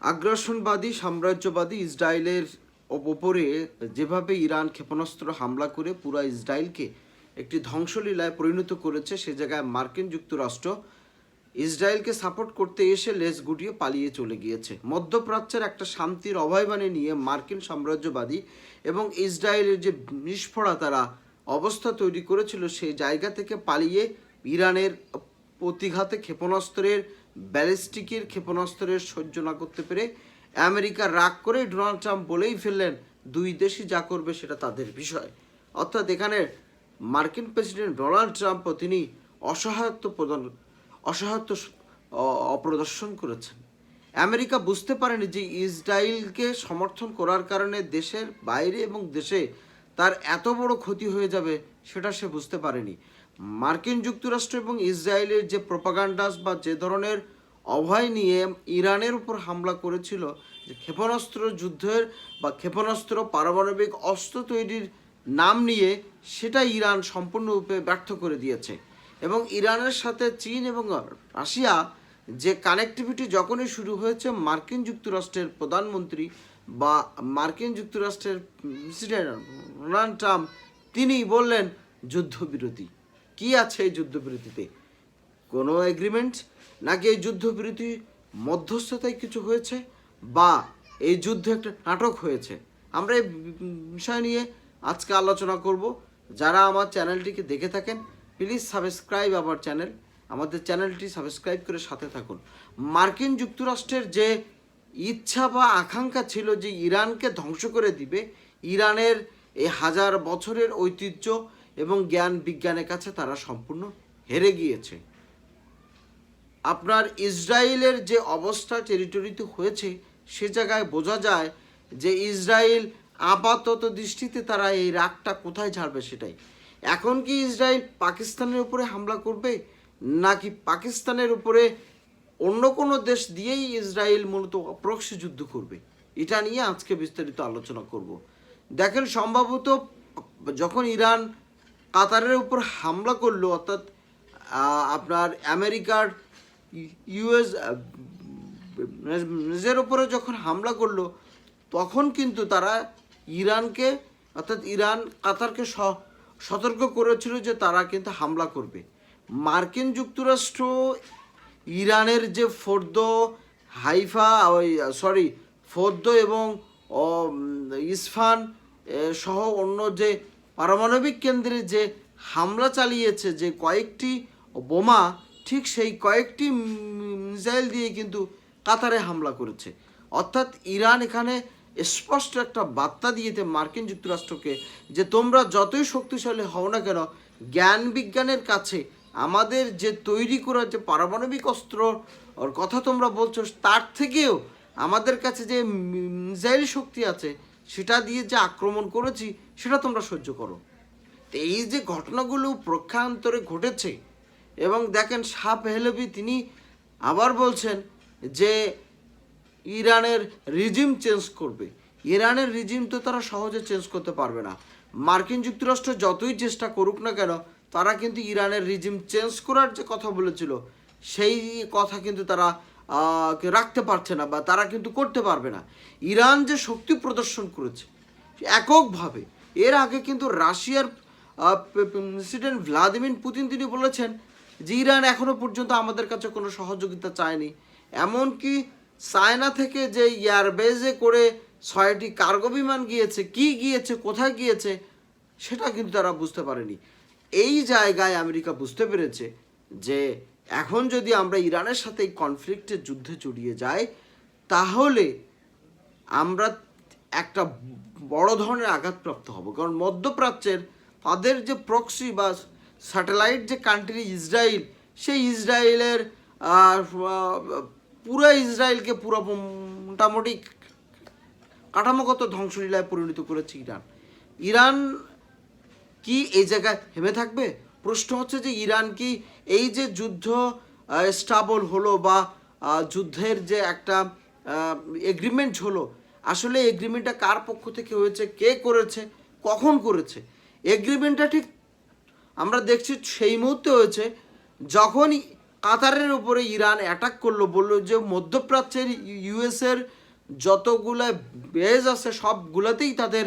আগ্রাসনবাদী, সাম্রাজ্যবাদী ইসরায়েলের ওপরে যেভাবে ইরান ক্ষেপণাস্ত্র হামলা করে পুরা ইসরায়েলকে একটি ধ্বংসলীলায় পরিণত করেছে, সে জায়গায় মার্কিন যুক্তরাষ্ট্র ইসরায়েলকে সাপোর্ট করতে এসে লেজ গুটিয়ে পালিয়ে চলে গিয়েছে। মধ্যপ্রাচ্যের একটা শান্তির অভয়বাণী নিয়ে মার্কিন সাম্রাজ্যবাদী এবং ইসরায়েলের যে নিষ্ফড়া তারা অবস্থা তৈরি করেছিল সেই জায়গা থেকে পালিয়ে ইরানের প্রতিঘাতে ক্ষেপণাস্ত্রের ব্যালিস্টিকের ক্ষেপণাস্ত্রের সহ্য না করতে পেরে আমেরিকা রাগ করে ডোনাল্ড ট্রাম্প বলেই ফেললেন, দুই দেশই যা করবে সেটা তাদের বিষয়। অর্থাৎ এখানে মার্কিন প্রেসিডেন্ট ডোনাল্ড ট্রাম্প তিনি অসহায়ত্ব প্রদান, অসহায়ত্ব অপ্রদর্শন করেছেন। আমেরিকা বুঝতে পারেনি যে ইসরায়েলকে সমর্থন করার কারণে দেশের বাইরে এবং দেশে তার এত বড় ক্ষতি হয়ে যাবে, সেটা সে বুঝতে পারেনি। মার্কিন যুক্তরাষ্ট্র এবং ইসরায়েলের যে প্রোপাগান্ডাস বা যে ধরনের অভয় নিয়ে ইরানের উপর হামলা করেছিল, যে ক্ষেপণাস্ত্র যুদ্ধের বা ক্ষেপণাস্ত্র পারমাণবিক অস্ত্র তৈরির নাম নিয়ে সেটা ইরান সম্পূর্ণরূপে ব্যর্থ করে দিয়েছে। এবং ইরানের সাথে চীন এবং রাশিয়া যে কানেক্টিভিটি যখনই শুরু হয়েছে, মার্কিন যুক্তরাষ্ট্রের প্রধানমন্ত্রী বা মার্কিন যুক্তরাষ্ট্রের প্রেসিডেন্ট ডোনাল্ড ট্রাম্প তিনি বললেন, যুদ্ধবিরতি। কি আছে এই যুদ্ধবিরতিতে? কোনো এগ্রিমেন্ট নাকি এই যুদ্ধবিরতি মধ্যস্থতায় কিছু হয়েছে? বা এই যুদ্ধ একটা নাটক হয়েছে? আমরা এই বিষয় নিয়ে আজকে আলোচনা করব। যারা আমার চ্যানেলটিকে দেখে থাকেন প্লিজ সাবস্ক্রাইব আমার চ্যানেল। আমাদের চ্যানেলটি সাবস্ক্রাইব করে সাথে থাকুন। মার্কিন যুক্তরাষ্ট্রের যে ইচ্ছা বা আকাঙ্ক্ষা ছিল যে ইরানকে ধ্বংস করে দিবে, ইরানের এই হাজার বছরের ঐতিহ্য এবং জ্ঞান বিজ্ঞানের কাছে তারা সম্পূর্ণ হেরে গিয়েছে। আপনার ইসরায়েলের যে অবস্থা টেরিটরিতে হয়েছে, সে জায়গায় বোঝা যায় যে ইসরায়েল আপাতত দৃষ্টিতে তারা এই রাগটা কোথায় ঝাড়বে সেটাই। এখন কি ইসরায়েল পাকিস্তানের উপরে হামলা করবে, নাকি পাকিস্তানের উপরে অন্য কোনো দেশ দিয়েই ইসরায়েল মূলত প্রক্সি যুদ্ধ করবে? এটা নিয়ে আজকে বিস্তারিত আলোচনা করব। দেখেন, সম্ভবত যখন ইরান কাতারের উপর হামলা করল, অর্থাৎ আপনার আমেরিকার ইউএস নিজের উপরে যখন হামলা করল, তখন কিন্তু তারা ইরানকে, অর্থাৎ ইরান কাতারকে সতর্ক করেছিল যে তারা কিন্তু হামলা করবে। মার্কিন যুক্তরাষ্ট্র ইরানের যে ফোর্দ হাইফা, ওই, সরি, ফোর্দ এবং ইসফান সহ অন্য যে পারমাণবিক কেন্দ্রে যে হামলা চালিয়েছে, যে কয়েকটি বোমা, ঠিক সেই কয়েকটি মিসাইল দিয়ে কিন্তু কাতারে হামলা করেছে। অর্থাৎ ইরান এখানে স্পষ্ট একটা বার্তা দিয়েছে মার্কিন যুক্তরাষ্ট্রকে যে তোমরা যতই শক্তিশালী হও না কেন, জ্ঞান বিজ্ঞানের কাছে আমাদের যে তৈরি করা যে পারমাণবিক অস্ত্র ওর কথা তোমরা বলছো, তার থেকেও আমাদের কাছে যে মিসাইল শক্তি আছে সেটা দিয়ে যে আক্রমণ করেছি, সেটা তোমরা সহ্য করো। এই যে ঘটনাগুলো প্রক্ষান্তরে ঘটেছে, এবং দেখেন সাপ পেহলভি তিনি আবার বলছেন যে ইরানের রিজিম চেঞ্জ করবে। ইরানের রিজিম তো তারা সহজে চেঞ্জ করতে পারবে না। মার্কিন যুক্তরাষ্ট্র যতই চেষ্টা করুক না কেন, তারা কিন্তু ইরানের রিজিম চেঞ্জ করার যে কথা বলেছিল, সেই কথা কিন্তু তারা রাখতে পারছে না বা তারা কিন্তু করতে পারবে না। ইরান যে শক্তি প্রদর্শন করেছে, এককভাবে, এর আগে কিন্তু রাশিয়ার প্রেসিডেন্ট ভ্লাদিমির পুতিন তিনি বলেছেন যে ইরান এখনও পর্যন্ত আমাদের কাছে কোনো সহযোগিতা চায়নি। এমনকি চায়না থেকে যে এয়ারবেজে করে ছয়টি কার্গো বিমান গিয়েছে, কি গিয়েছে, কোথায় গিয়েছে, সেটা কিন্তু তারা বুঝতে পারেনি। এই জায়গায় আমেরিকা বুঝতে পেরেছে যে এখন যদি আমরা ইরানের সাথে এই কনফ্লিক্টের যুদ্ধে জড়িয়ে যাই, তাহলে আমরা একটা বড় ধরনের আঘাতপ্রাপ্ত হব। কারণ মধ্যপ্রাচ্যের তাদের যে প্রক্সি বা স্যাটেলাইট যে কান্ট্রি ইসরায়েল, সেই ইসরায়েলের পুরো ইসরায়েলকে পুরো মোটামুটি কাঠামোগত ধ্বংসলীলায় পরিণত করেছে ইরান। ইরান কি এই জায়গায় হেমে থাকবে? প্রশ্ন হচ্ছে যে ইরান কি এই যে যুদ্ধ স্টাবল হলো বা যুদ্ধের যে একটা এগ্রিমেন্ট হলো, আসলে এগ্রিমেন্টটা কার পক্ষ থেকে হয়েছে, কে করেছে, কখন করেছে? এগ্রিমেন্টটা ঠিক আমরা দেখছি সেই মুহূর্তে হয়েছে যখন কাতারের উপরে ইরান অ্যাটাক করল, বলল যে মধ্যপ্রাচ্যের ইউএসের যতগুলো বেজ আছে সবগুলোতেই তাদের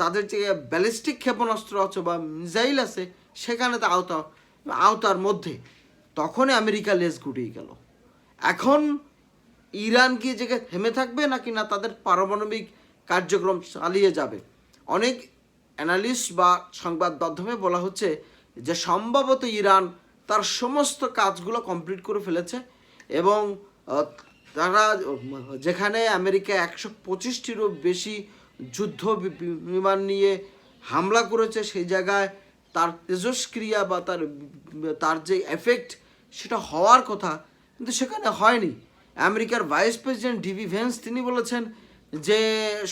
তাদের যে ব্যালিস্টিক ক্ষেপণাস্ত্র আছে বা মিসাইল আছে, সেখানে তো আওতা, আওতার মধ্যে। তখনই আমেরিকা লেজ গুটিয়ে গেল। এখন ইরান কি যে থেমে থাকবে নাকি না তাদের পারমাণবিক কার্যক্রম চালিয়ে যাবে? অনেক অ্যানালিস্ট বা সংবাদ মাধ্যমে বলা হচ্ছে যে সম্ভবত ইরান তার সমস্ত কাজগুলো কমপ্লিট করে ফেলেছে এবং তারা যেখানে আমেরিকা একশো পঁচিশটিরও বেশি যুদ্ধ বিমান নিয়ে হামলা করেছে, সেই জায়গায় তার তেজস্ক্রিয়া বা তার তার যে এফেক্ট সেটা হওয়ার কথা, কিন্তু সেখানে হয়নি। আমেরিকার ভাইস প্রেসিডেন্ট ডিভি ভেন্স তিনি বলেছেন যে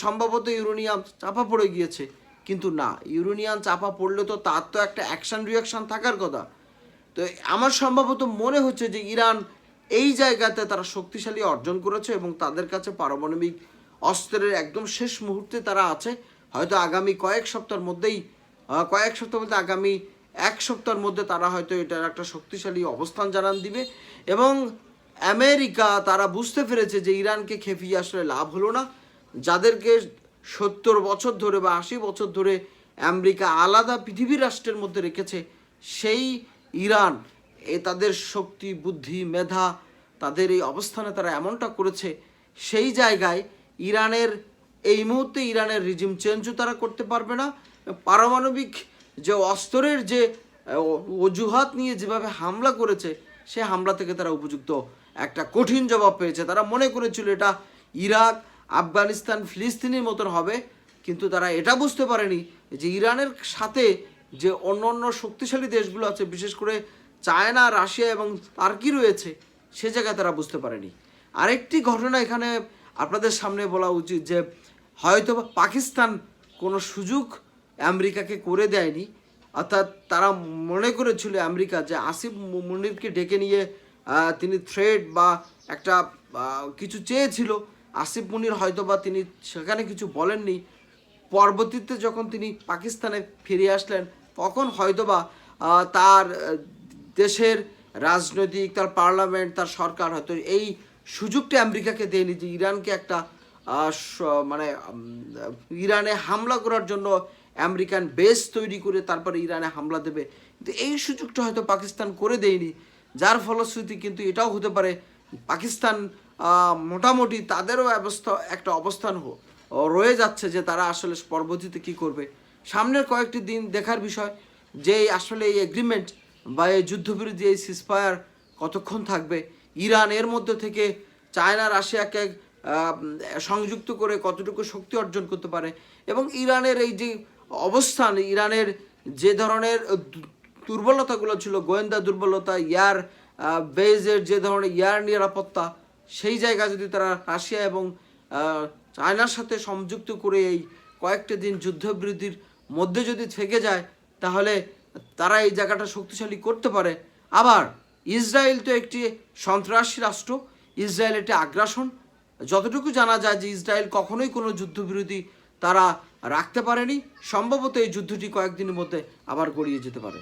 সম্ভবত ইউরেনিয়াম চাপা পড়ে গিয়েছে, কিন্তু না, ইউরেনিয়াম চাপা পড়লে তো তার তো একটা অ্যাকশন রিয়াকশন থাকার কথা। তো আমার সম্ভবত মনে হচ্ছে যে ইরান এই জায়গাতে তারা শক্তিশালী অর্জন করেছে এবং তাদের কাছে পারমাণবিক অস্ত্রের একদম শেষ মুহূর্তে তারা আছে। হয়তো আগামী কয়েক সপ্তাহের মধ্যেই কয়েক সপ্তাহ বলতে আগামী এক সপ্তাহের মধ্যে তারা হয়তো এটার একটা শক্তিশালী অবস্থান জানান দিবে। এবং আমেরিকা তারা বুঝতে পেরেছে যে ইরানকে খেপিয়ে আসলে লাভ হলো না। যাদেরকে সত্তর বছর ধরে বা আশি বছর ধরে আমেরিকা আলাদা পৃথিবীর রাষ্ট্রের মধ্যে রেখেছে, সেই ইরান, এ তাদের শক্তি, বুদ্ধি, মেধা, তাদের এই অবস্থানে তারা এমনটা করেছে, সেই জায়গায় ইরানের, এই মুহূর্তে ইরানের রিজিম চেঞ্জও তারা করতে পারবে না। পারমাণবিক যে অস্ত্রের যে অজুহাত নিয়ে যেভাবে হামলা করেছে, সে হামলা থেকে তারা উপযুক্ত একটা কঠিন জবাব পেয়েছে। তারা মনে করেছিল এটা ইরাক, আফগানিস্তান, ফিলিস্তিনের মতন হবে, কিন্তু তারা এটা বুঝতে পারেনি যে ইরানের সাথে যে অন্য অন্য শক্তিশালী দেশগুলো আছে, বিশেষ করে চায়না, রাশিয়া এবং তার্কি রয়েছে, সে জায়গায় তারা বুঝতে পারেনি। আরেকটি ঘটনা এখানে আপনাদের সামনে বলা উচিত যে হয়তো পাকিস্তান কোনো সুযোগ আমেরিকাকে করে দেয়নি, অর্থাৎ তারা মনে করেছিল আমেরিকা যে আসিফ মুনিরকে ডেকে নিয়ে তিনি থ্রেড বা একটা কিছু চেয়েছিল। আসিফ মুনির হয়তো বা তিনি সেখানে কিছু বলেননি। পরবর্তীতে যখন তিনি পাকিস্তানে ফিরে আসলেন, তখন হয়তোবা তার দেশের রাজনৈতিক, তার পার্লামেন্ট, তার সরকার হয়তো এই সুযোগটা আমেরিকাকে দেয়নি যে ইরানকে একটা মানে ইরানে হামলা করার জন্য আমেরিকান বেস তৈরি করে তারপরে ইরানে হামলা দেবে। কিন্তু এই সুযোগটা হয়তো পাকিস্তান করে দেয়নি। যার ফলশ্রুতি কিন্তু এটাও হতে পারে, পাকিস্তান মোটামুটি তাদেরও অবস্থা, একটা অবস্থান রয়ে যাচ্ছে যে তারা আসলে পরবর্তীতে কি করবে। সামনের কয়েকটি দিন দেখার বিষয় যে আসলে এই এগ্রিমেন্ট বা এই যুদ্ধবিরোধী এই সিসফায়ার কতক্ষণ থাকবে ইরান এর মধ্যে থেকে চায়না, রাশিয়াকে সংযুক্ত করে কতটুকু শক্তি অর্জন করতে পারে এবং ইরানের এই যে অবস্থান, ইরানের যে ধরনের দুর্বলতাগুলো ছিল, গোয়েন্দা দুর্বলতা ইয়ার বেজের যে ধরনের ইয়ার নিরাপত্তা, সেই জায়গা যদি তারা রাশিয়া এবং চায়নার সাথে সংযুক্ত করে এই কয়েকটা দিন যুদ্ধবৃদ্ধির মধ্যে যদি থেকে যায়, তাহলে তারা এই জায়গাটা শক্তিশালী করতে পারে। আবার ইসরায়েল তো একটি সন্ত্রাসী রাষ্ট্র, ইসরায়েল একটি আগ্রাসন। যতটুকু জানা যায় যে ইসরায়েল কখনোই কোনো যুদ্ধবিরোধী তারা রাখতে পারেনি, সম্ভবত এই যুদ্ধটি কয়েকদিনের মধ্যে আবার গড়িয়ে যেতে পারে।